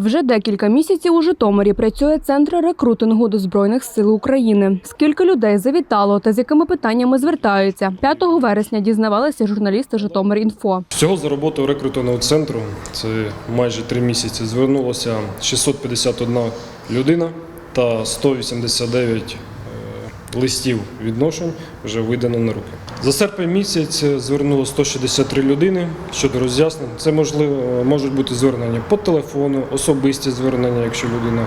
Вже декілька місяців у Житомирі працює центр рекрутингу до Збройних сил України. Скільки людей завітало та з якими питаннями звертаються? 5 вересня дізнавалися журналісти Житомир.Інфо. Всього за роботою рекрутингового центру, це майже три місяці, звернулося 651 людина та 189 е, листів відношень вже видано на руки. За серпень місяць звернуло 163 людини щодо роз'яснень. Це можливо можуть бути звернення по телефону, особисті звернення, якщо людина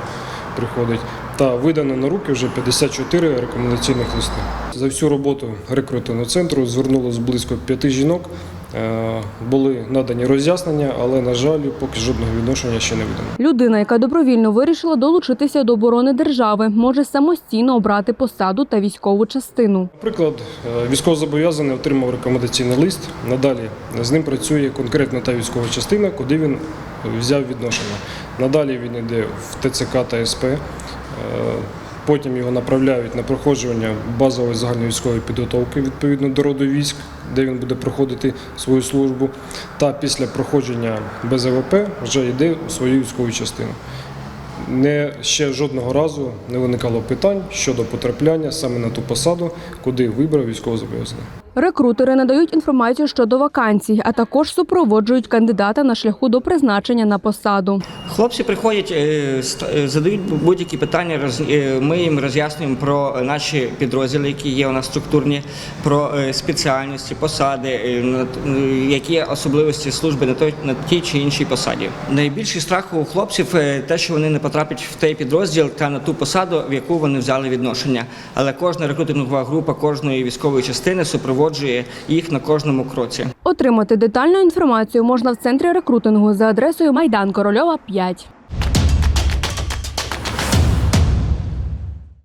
приходить. Та видано на руки вже 54 рекомендаційних листи. За всю роботу рекрутингового центру звернулося близько п'яти жінок. Е, Були надані роз'яснення, але, на жаль, поки жодного відношення ще не видано. Людина, яка добровільно вирішила долучитися до оборони держави, може самостійно обрати посаду та військову частину. Наприклад, е, військовозобов'язаний отримав рекомендаційний лист. Надалі з ним працює конкретно та військова частина, куди він взяв відношення. Надалі він йде в ТЦК та СП. Потім його направляють на проходження базової загальновійськової підготовки відповідно до роду військ, де він буде проходити свою службу. Та після проходження БЗВП вже йде у свою військову частину. Не ще жодного разу не виникало питань щодо потрапляння саме на ту посаду, куди вибрав військовозобов'язаний. Рекрутери надають інформацію щодо вакансій, а також супроводжують кандидата на шляху до призначення на посаду. Хлопці приходять, е, е, задають будь-які питання. е, Ми їм роз'яснюємо про наші підрозділи, які є у нас структурні, про спеціальності, посади, які особливості служби на той на тій чи іншій посаді. Найбільший страх у хлопців те, що вони не потраплять в той підрозділ та на ту посаду, в яку вони взяли відношення. Але кожна рекрутингова група кожної військової частини супроводжує їх на кожному кроці. Отримати детальну інформацію можна в центрі рекрутингу за адресою Майдан Корольова 5.